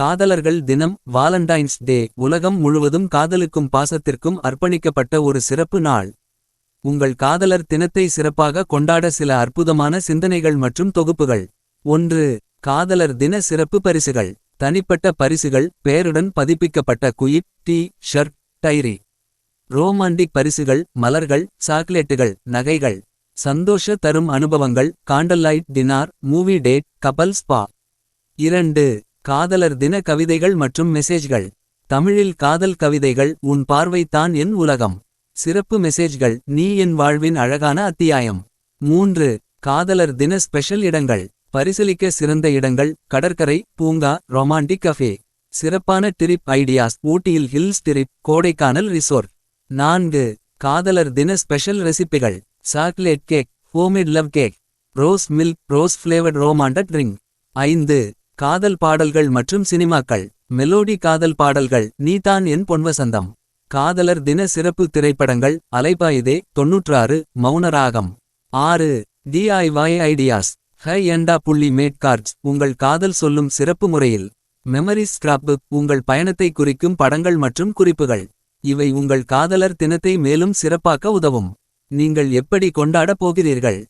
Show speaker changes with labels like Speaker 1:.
Speaker 1: காதலர்கள் தினம் வாலண்டைன்ஸ் டே உலகம் முழுவதும் காதலுக்கும் பாசத்திற்கும் அர்ப்பணிக்கப்பட்ட ஒரு சிறப்பு நாள். உங்கள் காதலர் தினத்தை சிறப்பாக கொண்டாட சில அற்புதமான சிந்தனைகள் மற்றும் தொகுப்புகள். ஒன்று காதலர் தின சிறப்பு பரிசுகள். தனிப்பட்ட பரிசுகள் பெயருடன் பதிப்பிக்கப்பட்ட குயிட் டீ ஷர்ட் டைரி. ரோமாண்டிக் பரிசுகள் மலர்கள் சாக்லேட்டுகள் நகைகள். சந்தோஷ தரும் அனுபவங்கள் candlelight dinner movie date couple spa. இரண்டு காதலர் தின கவிதைகள் மற்றும் மெசேஜ்கள். தமிழில் காதல் கவிதைகள் உன் பார்வை தான் என் உலகம் சிறப்பு மெசேஜ்கள் நீ என் வாழ்வின் அழகான அத்தியாயம் மூன்று காதலர் தின ஸ்பெஷல் இடங்கள். பரிசலிக்க சிறந்த இடங்கள் கடற்கரை பூங்கா ரொமாண்டிக் கஃபே. சிறப்பான ட்ரிப் ஐடியாஸ் ஊட்டியில் ஹில்ஸ் ட்ரிப் கோடைக்கானல் ரிசோர்ட். நான்கு காதலர் தின special ரெசிபிகள் chocolate cake homemade love cake. Rose milk rose flavoured romantic drink ஐந்து காதல் பாடல்கள் மற்றும் சினிமாக்கள். மெலோடி காதல் பாடல்கள். நீதான் என் பொன்வசந்தம். காதலர் தின சிறப்பு திரைப்படங்கள். அலைபாயுதே தொன்னூற்றாறு மௌனராகம். ஆறு டிஐவாய் ஐடியாஸ் ஹை எண்டா புள்ளி மேட் கார்ட்ஸ் உங்கள் காதல் சொல்லும் சிறப்பு முறையில். மெமரி ஸ்கிராப்பு உங்கள் பயணத்தை குறிக்கும் படங்கள் மற்றும் குறிப்புகள். இவை உங்கள் காதலர் தினத்தை மேலும் சிறப்பாக்க உதவும். நீங்கள் எப்படி கொண்டாடப் போகிறீர்கள்?